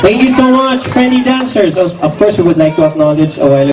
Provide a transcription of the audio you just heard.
Thank you so much, friendly dancers. Of course, we would like to acknowledge a